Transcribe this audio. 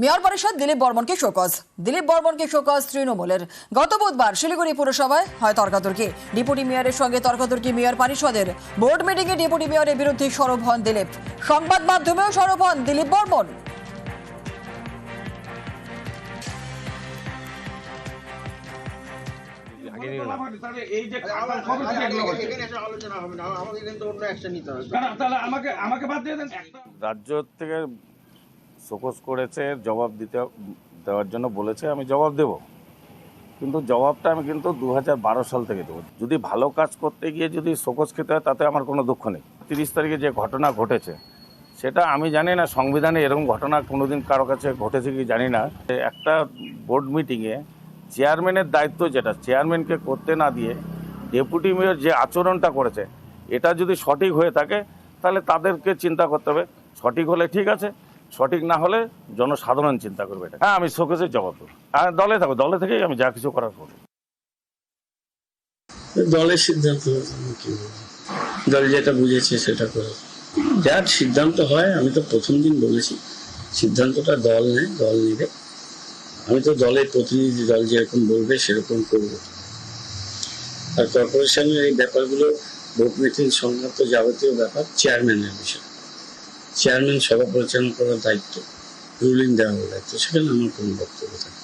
Mayor পরিষদ দিলীপ বর্মনকে show cause. Dilip বর্মনকে শোকজ তৃণমূলের। গত বুধবার শিলিগুড়ি পুরসভায় হয় তর্কাতর্কি। ডেপুটি মেয়রের সঙ্গে তর্কাতর্কি মেয়র পরিষদের। বোর্ড মিটিংয়ে ডেপুটি মেয়রের বিরুদ্ধে সরব হন দিলীপ। সংবাদ মাধ্যমেও সরব হন দিলীপ বর্মন। আগে নিও না। তাহলে এই যে খাতা কবে থেকে এগুলো হচ্ছে? এখানে এসে আলোচনা হবে না আমাকে কিন্তু অন্য অ্যাকশন নিতে হবে। না, না, তাহলে আমাকে আমাকে বাদ দিয়ে দেন। একটা রাজ্য থেকে শোকজ করেছে, জবাব দিতে, দেওয়ার জন্য বলেছে, আমি জবাব দেব। কিন্তু জবাবটা আমি কিন্তু দু হাজার বারো সাল থেকে দেবো। যদি ভালো কাজ করতে গিয়ে যদি শোকজ খেতে হয়, তাতে আমার কোনো দুঃখ নেই। তিরিশ তারিখে যে ঘটনা ঘটেছে, সেটা আমি জানি না, সংবিধানে এরকম ঘটনা কোনোদিন কারও কাছে ঘটেছে কি জানি না। একটা বোর্ড মিটিংয়ে চেয়ারম্যানের দায়িত্ব যেটা চেয়ারম্যানকে করতে না দিয়ে ডেপুটি মেয়র যে আচরণটা করেছে, এটা যদি সঠিক হয়ে থাকে, তাহলে তাদেরকে চিন্তা করতে হবে। সঠিক হলে ঠিক আছে সঠিক না হলে জনসাধারণ চিন্তা করবে এটা। হ্যাঁ আমি শোকেসের জবাব দেবো। হ্যাঁ দলে থাকব দলে থেকেই আমি যা কিছু করার করব। দলের সিদ্ধান্ত দল যেটা বুঝেছে সেটা করে। যার সিদ্ধান্ত হয়, আমি তো প্রথম দিন বলেছি, সিদ্ধান্তটা দল নেয়, দল নেবে। আমি তো দলের প্রতিনিধি, দল যেরকম বলবে সেরকম করব। আর কর্পোরেশনের এই ব্যাপারগুলো ভোট মিটিং সংক্রান্ত যাবতীয় ব্যাপার চেয়ারম্যানের বিষয়। চেয়ারম্যান সভা পরিচালনা করার দায়িত্ব রুলিং দেওয়ার দায়িত্ব সেখানে আমার কোনো বক্তব্য থাকে।